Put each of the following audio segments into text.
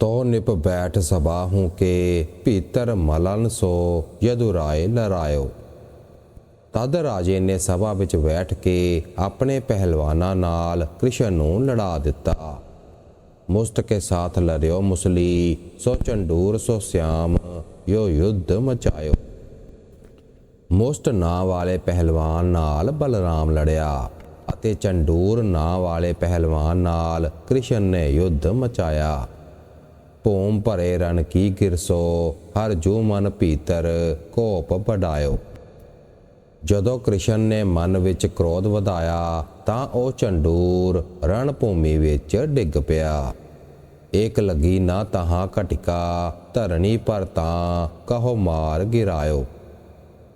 ਤੋ ਨਿਪ ਬੈਠ ਸਭਾ ਹੂੰ ਕੇ ਭੀਤਰ ਮਲਨ ਸੋ ਯਦੁਰਾਏ ਲਰਾਇਓ ਤਦ ਰਾਜੇ ਨੇ ਸਭਾ ਵਿੱਚ ਬੈਠ ਕੇ ਆਪਣੇ ਪਹਿਲਵਾਨਾਂ ਨਾਲ ਕ੍ਰਿਸ਼ਨ ਨੂੰ ਲੜਾ ਦਿੱਤਾ। ਮੁਸਤ ਕੇ ਸਾਥ ਲੜਿਓ ਮੁਸਲੀ, ਸੋ ਚੰਡੂਰ, ਸੋ ਸਿਆਮ, ਯੋ ਯੁੱਧ ਮਚਾਇਓ। ਮੁਸਤ ਨਾਂ ਵਾਲੇ ਪਹਿਲਵਾਨ ਨਾਲ ਬਲਰਾਮ ਲੜਿਆ ਅਤੇ ਚੰਡੂਰ ਨਾਂ ਵਾਲੇ ਪਹਿਲਵਾਨ ਨਾਲ ਕ੍ਰਿਸ਼ਨ ਨੇ ਯੁੱਧ ਮਚਾਇਆ। ਭੂਮ ਭਰੇ ਰਣ ਕੀ ਗਿਰਸੋ ਹਰ ਜੂ ਮਨ ਭੀਤਰ ਕੋਪ ਵਡਾਇਓ। ਜਦੋਂ ਕ੍ਰਿਸ਼ਨ ਨੇ ਮਨ ਵਿੱਚ ਕ੍ਰੋਧ ਵਧਾਇਆ, ਤਾਂ ਉਹ ਚੰਡੂਰ ਰਣ ਭੂਮੀ ਵਿੱਚ ਡਿੱਗ ਪਿਆ। ਏਕ ਲੱਗੀ ਨਾ ਤਹਾਂ ਘਟਿਕਾ, ਧਰਣੀ ਪਰ ਤਾਂ ਕਹੋ ਮਾਰ ਗਿਰਾਇਓ।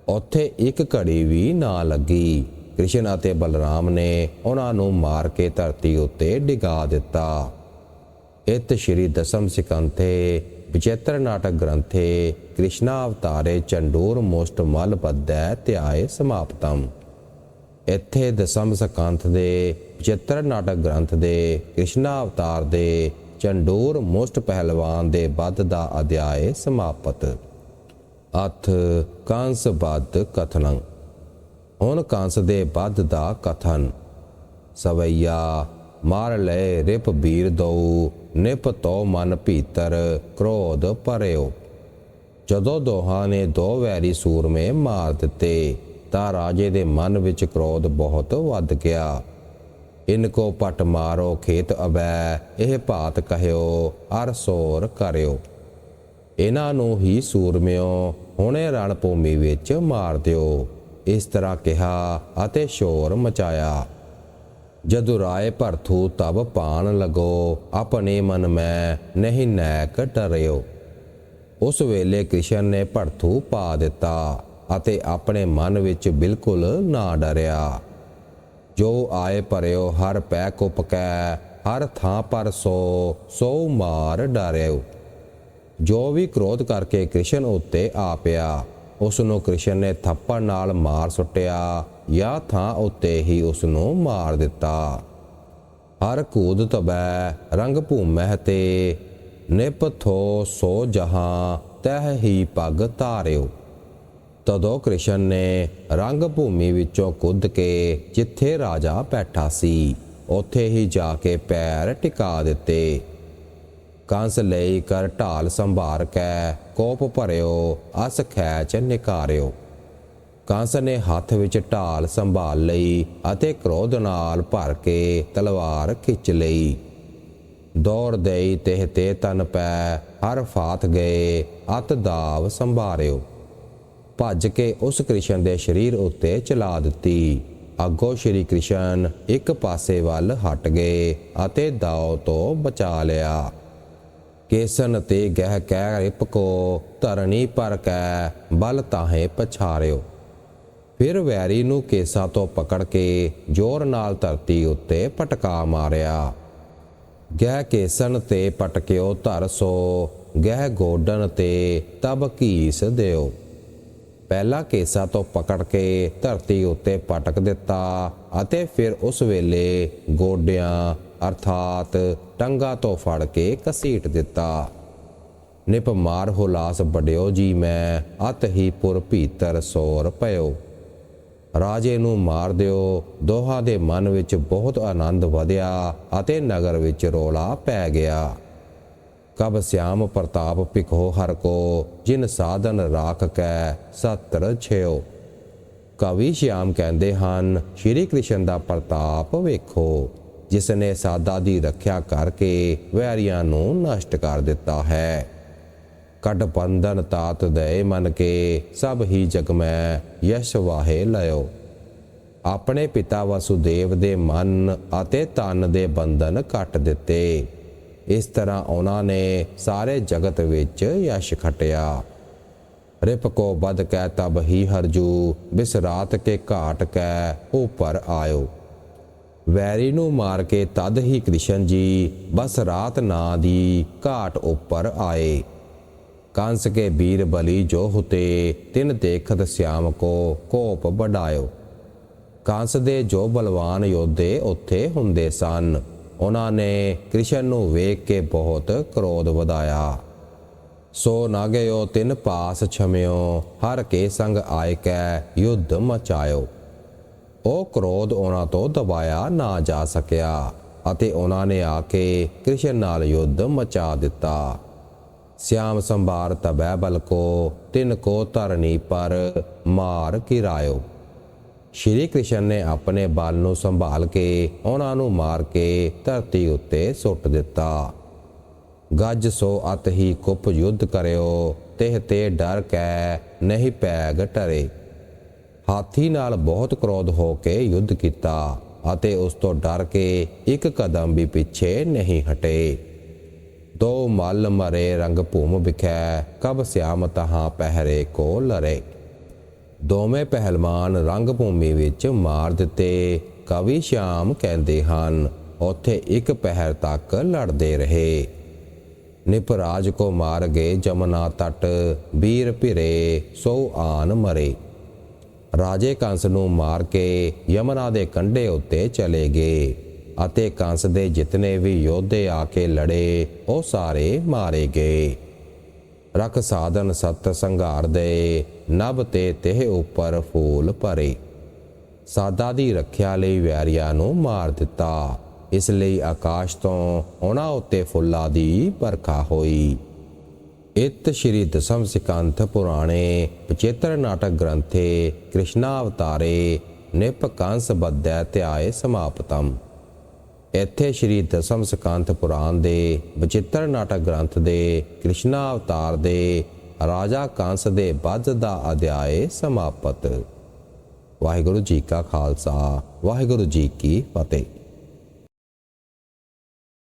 ਉੱਥੇ ਇੱਕ ਘੜੀ ਵੀ ਨਾ ਲੱਗੀ। ਕ੍ਰਿਸ਼ਨ ਅਤੇ ਬਲਰਾਮ ਨੇ ਉਹਨਾਂ ਨੂੰ ਮਾਰ ਕੇ ਧਰਤੀ ਉੱਤੇ ਡਿਗਾ ਦਿੱਤਾ। ਇਤ ਸ਼੍ਰੀ ਦਸਮ ਸਿਕੰਥੇ, ਵਿਚੇਤਰ ਨਾਟਕ ਗ੍ਰੰਥੇ ਕ੍ਰਿਸ਼ਨਾ ਅਵਤਾਰੇ ਚੰਡੂਰ ਮੋਸਟ ਮਲ ਪਦੈ ਧਿਆਏ ਸਮਾਪਤਮ। ਇੱਥੇ ਦਸਮ ਸਕੰਥ ਦੇ, ਵਿਚੇਤਰ ਨਾਟਕ ਗ੍ਰੰਥ ਦੇ ਕ੍ਰਿਸ਼ਨਾ ਅਵਤਾਰ ਦੇ, ਚੰਡੂਰ ਮੋਸਟ ਪਹਿਲਵਾਨ ਦੇ ਵੱਧ ਦਾ ਅਧਿਆਏ ਸਮਾਪਤ। ਅਥ ਕੰਸ ਬੱਧ ਕਥਨੰ। ਹੁਣ ਕੰਸ ਦੇ ਬੱਧ ਦਾ ਕਥਨ। ਸਵਈਆ, ਮਾਰ ਲੈ ਰਿਪ ਬੀਰ ਦਉ ਨਿਪ ਤੋ ਮਨ ਭੀਤਰ ਕ੍ਰੋਧ ਭਰਿਓ। ਜਦੋਂ ਦੋਹਾਂ ਨੇ ਦੋ ਵੈਰੀ ਸੂਰਮੇ ਮਾਰ ਦਿੱਤੇ, ਤਾਂ ਰਾਜੇ ਦੇ ਮਨ ਵਿੱਚ ਕ੍ਰੋਧ ਬਹੁਤ ਵੱਧ ਗਿਆ। ਇਨ ਕੋ ਪਟ ਮਾਰੋ, ਖੇਤ ਅਬੈ, ਇਹ ਭਾਤ ਕਹਿਓ, ਅਰ ਸੋਰ ਕਰਿਓ। ਇਹਨਾਂ ਨੂੰ ਹੀ ਸੂਰਮਿਓ, ਹੁਣੇ ਰਣ ਭੂਮੀ ਵਿੱਚ ਮਾਰ ਦਿਓ। ਇਸ ਤਰ੍ਹਾਂ ਕਿਹਾ ਅਤੇ ਸ਼ੋਰ ਮਚਾਇਆ। ਜਦੁ ਰਾਏ ਭਰਥੂ ਤਬ ਪਾਣ ਲਗੋ, ਆਪਣੇ ਮਨ ਮੈਂ ਨਹੀਂ ਨੈਕ ਡਰਿਓ ਉਸ ਵੇਲੇ ਕ੍ਰਿਸ਼ਨ ਨੇ ਭਰਥੂ ਪਾ ਦਿੱਤਾ ਅਤੇ ਆਪਣੇ ਮਨ ਵਿੱਚ ਬਿਲਕੁਲ ਨਾ ਡਰਿਆ। ਜੋ ਆਏ ਭਰਿਓ, ਹਰ ਪੈ ਕੋ ਪਕੈ ਹਰ ਥਾਂ ਪਰ ਸੋ ਸੋ ਮਾਰ ਡਰਿਓ। ਜੋ ਵੀ ਕ੍ਰੋਧ ਕਰਕੇ ਕ੍ਰਿਸ਼ਨ ਉੱਤੇ ਆ ਪਿਆ ਉਸ ਨੂੰ ਕ੍ਰਿਸ਼ਨ ਨੇ ਥੱਪੜ ਨਾਲ ਮਾਰ ਸੁੱਟਿਆ ਜਾਂ ਥਾਂ ਉੱਤੇ ਹੀ ਉਸ ਨੂੰ ਮਾਰ ਦਿੱਤਾ। ਹਰ ਕੂਦ ਤਬੈ ਰੰਗ ਭੂਮਹਿ ਤੇ ਨਿਪਥੋ ਸੋ ਜਹਾਂ, ਤਹਿ ਹੀ ਪਗ ਧਾਰਿਓ। ਤਦੋਂ ਕ੍ਰਿਸ਼ਨ ਨੇ ਰੰਗ ਭੂਮੀ ਵਿੱਚੋਂ ਕੁੱਦ ਕੇ ਜਿੱਥੇ ਰਾਜਾ ਬੈਠਾ ਸੀ, ਉੱਥੇ ਹੀ ਜਾ ਕੇ ਪੈਰ ਟਿਕਾ ਦਿੱਤੇ। ਕੰਸ ਲਈ ਕਰ ਢਾਲ ਸੰਭਾਰ ਕੈ, ਕੋਪ ਭਰਿਓ, ਅਸ ਖੈਚ ਨਿਕਾਰਿਓ ਕੰਸ ਨੇ ਹੱਥ ਵਿੱਚ ਢਾਲ ਸੰਭਾਲ ਲਈ ਅਤੇ ਕ੍ਰੋਧ ਨਾਲ ਭਰ ਕੇ ਤਲਵਾਰ ਖਿੱਚ ਲਈ। ਦੌੜ ਦੇਈ ਤੇ ਤੇ ਤਨ ਪੈ, ਹਰ ਫਾਤ ਗਏ, ਅਤ ਦਾਵ ਸੰਭਾਰਿਓ। ਭੱਜ ਕੇ ਉਸ ਕ੍ਰਿਸ਼ਨ ਦੇ ਸਰੀਰ ਉੱਤੇ ਚਲਾ ਦਿੱਤੀ। ਅੱਗੋਂ ਸ਼੍ਰੀ ਕ੍ਰਿਸ਼ਨ ਇੱਕ ਪਾਸੇ ਵੱਲ ਹਟ ਗਏ ਅਤੇ ਦਾਉ ਤੋਂ ਬਚਾ ਲਿਆ। ਕੇਸਨ ਤੇ ਗਹਿ ਕਹਿ ਰਿਪ ਕੋ ਧਰਣੀ ਪਰ ਕੈ ਬਲ ਤਾਹੇ ਪਛਾਰਿਓ। ਫਿਰ ਵੈਰੀ ਨੂੰ ਕੇਸਾਂ ਤੋਂ ਪਕੜ ਕੇ ਜ਼ੋਰ ਨਾਲ ਧਰਤੀ ਉੱਤੇ ਪਟਕਾ ਮਾਰਿਆ। ਗਹਿ ਕੇਸਨ ਤੇ ਪਟਕਿਓ ਧਰ ਸੋ, ਗਹਿ ਗੋਡਨ ਤੇ ਤਬ ਕੀਸ ਦਿਓ। ਪਹਿਲਾ ਕੇਸਾ ਤੋਂ ਪਕੜ ਕੇ ਧਰਤੀ ਉੱਤੇ ਪਟਕ ਦਿੱਤਾ ਅਤੇ ਫਿਰ ਉਸ ਵੇਲੇ ਗੋਡਿਆਂ, ਅਰਥਾਤ ਟੰਗਾ ਤੋਂ ਫੜ ਕੇ ਕਸੀਟ ਦਿੱਤਾ। ਨਿਪਮਾਰ ਹੁਲਾਸ ਬੜਿਓ ਜੀ ਮੈਂ, ਅਤ ਹੀ ਪੁਰ ਭੀਤਰ ਸੋਰ ਪਇਓ ਰਾਜੇ ਨੂੰ ਮਾਰ ਦਿਓ, ਦੋਹਾਂ ਦੇ ਮਨ ਵਿੱਚ ਬਹੁਤ ਆਨੰਦ ਵਧਿਆ ਅਤੇ ਨਗਰ ਵਿੱਚ ਰੋਲਾ ਪੈ ਗਿਆ। ਕਬ ਸਿਆਮ ਪ੍ਰਤਾਪ ਭਿਖੋ ਹਰ ਕੋ, ਜਿਨ ਸਾਧਨ ਰਾਖ ਕੈ ਸਤਰ ਛਿਓ ਕਵੀ ਸ਼ਿਆਮ ਕਹਿੰਦੇ ਹਨ, ਸ਼੍ਰੀ ਕ੍ਰਿਸ਼ਨ ਦਾ ਪ੍ਰਤਾਪ ਵੇਖੋ। ਜਿਸ ਨੇ ਸਾਦਾ ਦੀ ਰੱਖਿਆ ਕਰਕੇ ਵੈਰੀਆਂ ਨੂੰ ਨਸ਼ਟ ਕਰ ਦਿੱਤਾ ਹੈ। ਕਟ ਬੰਧਨ ਤਾਤ ਦੇ ਮਨ ਕੇ, ਸਭ ਹੀ ਜਗ ਮੈਂ ਯਸ਼ ਵਾਹੇ ਲਿਓ ਆਪਣੇ ਪਿਤਾ ਵਸੁਦੇਵ ਦੇ ਮਨ ਅਤੇ ਤਨ ਦੇ ਬੰਧਨ ਕੱਟ ਦਿੱਤੇ। ਇਸ ਤਰ੍ਹਾਂ ਉਹਨਾਂ ਨੇ ਸਾਰੇ ਜਗਤ ਵਿੱਚ ਯਸ਼ ਖਟਿਆ। ਰਿਪ ਕੋ ਬਦ ਕੈ ਤਬ ਹੀ ਹਰਜੂ ਬਿਸਰਾਤ ਕੇ ਘਾਟ ਕੈ ਉਪਰ ਆਇਓ। ਵੈਰੀ ਨੂੰ ਮਾਰ ਕੇ ਤਦ ਹੀ ਕ੍ਰਿਸ਼ਨ ਜੀ ਬਸ ਰਾਤ ਨਾਂ ਦੀ ਘਾਟ ਉੱਪਰ ਆਏ। ਕੰਸ ਕੇ ਵੀਰ ਬਲੀ ਜੋ ਹੁਤੇ ਤਿਨ ਦੇਖਤ ਸਿਆਮ ਕੋ ਕੋਪ ਵਡਾਇਓ। ਕੰਸ ਦੇ ਜੋ ਬਲਵਾਨ ਯੋਧੇ ਉੱਥੇ ਹੁੰਦੇ ਸਨ ਉਹਨਾਂ ਨੇ ਕ੍ਰਿਸ਼ਨ ਨੂੰ ਵੇਖ ਕੇ ਬਹੁਤ ਕ੍ਰੋਧ ਵਧਾਇਆ। ਸੋ ਨਾ ਨਾਗਿਓ, ਤਿੰਨ ਪਾਸ ਛਮਿਓ, ਹਰ ਕੇ ਸੰਗ ਆਇ ਕੈ, ਯੁੱਧ ਮਚਾਇਓ। ਉਹ ਕ੍ਰੋਧ ਉਹਨਾਂ ਤੋਂ ਦਬਾਇਆ ਨਾ ਜਾ ਸਕਿਆ ਅਤੇ ਉਹਨਾਂ ਨੇ ਆ ਕੇ ਕ੍ਰਿਸ਼ਨ ਨਾਲ ਯੁੱਧ ਮਚਾ ਦਿੱਤਾ। ਸਿਆਮ ਸੰਭਾਰ ਤਬੈ ਬਲ ਕੋ ਤਿਨ ਕੋ ਧਰਨੀ ਪਰ ਮਾਰ ਕਿਰਾਇਓ ਸ਼੍ਰੀ ਕ੍ਰਿਸ਼ਨ ਨੇ ਆਪਣੇ ਬਲ ਨੂੰ ਸੰਭਾਲ ਕੇ ਉਹਨਾਂ ਨੂੰ ਮਾਰ ਕੇ ਧਰਤੀ ਉੱਤੇ ਸੁੱਟ ਦਿੱਤਾ। ਗੱਜ ਸੋ ਅਤ ਹੀ ਕੁਪ ਯੁੱਧ ਕਰਿਓ, ਤਿਹ ਤੇ ਡਰ ਕੈ ਨਹੀਂ ਪੈਗ ਟਰੇ। ਹਾਥੀ ਨਾਲ ਬਹੁਤ ਕ੍ਰੋਧ ਹੋ ਕੇ ਯੁੱਧ ਕੀਤਾ ਅਤੇ ਉਸ ਤੋਂ ਡਰ ਕੇ ਇੱਕ ਕਦਮ ਵੀ ਪਿੱਛੇ ਨਹੀਂ ਹਟੇ। ਦੋ ਮਲ ਮਰੇ ਰੰਗ ਭੂਮ ਵਿਖੈ ਕਬ ਸਿਆਮ ਤਹਾਂ ਪਹਿਰੇ ਕੋ ਲਰੇ। ਦੋਵੇਂ ਪਹਿਲਵਾਨ ਰੰਗ ਭੂਮੀ ਵਿੱਚ ਮਾਰ ਦਿੱਤੇ। ਕਵੀ ਸ਼ਾਮ ਕਹਿੰਦੇ ਹਨ, ਉੱਥੇ ਇੱਕ ਪਹਿਰ ਤੱਕ ਲੜਦੇ ਰਹੇ। ਨਿਪਰਾਜ ਕੋ ਮਾਰ ਗਏ ਜਮਨਾ ਤਟ ਵੀਰ ਭਿਰੇ, ਸੋ ਆਨ ਮਰੇ। ਰਾਜੇ ਕੰਸ ਨੂੰ ਮਾਰ ਕੇ ਯਮਨਾ ਦੇ ਕੰਢੇ ਉੱਤੇ ਚਲੇ ਗਏ ਅਤੇ ਕੰਸ ਦੇ ਜਿਤਨੇ ਵੀ ਯੋਧੇ ਆ ਕੇ ਲੜੇ, ਉਹ ਸਾਰੇ ਮਾਰੇ ਗਏ। ਰਖ ਸਾਧਨ ਸਤ ਸੰਘਾਰ ਦੇ, ਨਭ ਤੇ ਤਹਿ ਉੱਪਰ ਫੂਲ ਭਰੇ। ਸਾਦਾ ਦੀ ਰੱਖਿਆ ਲਈ ਵੈਰੀਆਂ ਨੂੰ ਮਾਰ ਦਿੱਤਾ। ਇਸ ਲਈ ਆਕਾਸ਼ ਤੋਂ ਉਹਨਾਂ ਉੱਤੇ ਫੁੱਲਾਂ ਦੀ ਵਰਖਾ ਹੋਈ। ਇਤ ਸ਼੍ਰੀ ਦਸਮ ਸਿਕੰਥ ਪੁਰਾਣੇ ਪਚੇਤਰ ਨਾਟਕ ਗ੍ਰੰਥੇ ਕ੍ਰਿਸ਼ਨਾ ਅਵਤਾਰੇ ਨਿਪ ਕੰਸ ਬੱਧੈ ਧਿਆਏ ਸਮਾਪਤਮ। ਇੱਥੇ ਸ਼੍ਰੀ ਦਸਮ ਸਿਕੰਥ ਪੁਰਾਣ ਦੇ ਬਚਿੱਤਰ ਨਾਟਕ ਗ੍ਰੰਥ ਦੇ ਕ੍ਰਿਸ਼ਨਾ ਅਵਤਾਰ ਦੇ ਰਾਜਾ ਕੰਸ ਦੇ ਵੱਧ ਦਾ ਅਧਿਆਏ ਸਮਾਪਤ। ਵਾਹਿਗੁਰੂ ਜੀ ਕਾ ਖਾਲਸਾ, ਵਾਹਿਗੁਰੂ ਜੀ ਕੀ ਫਤਿਹ।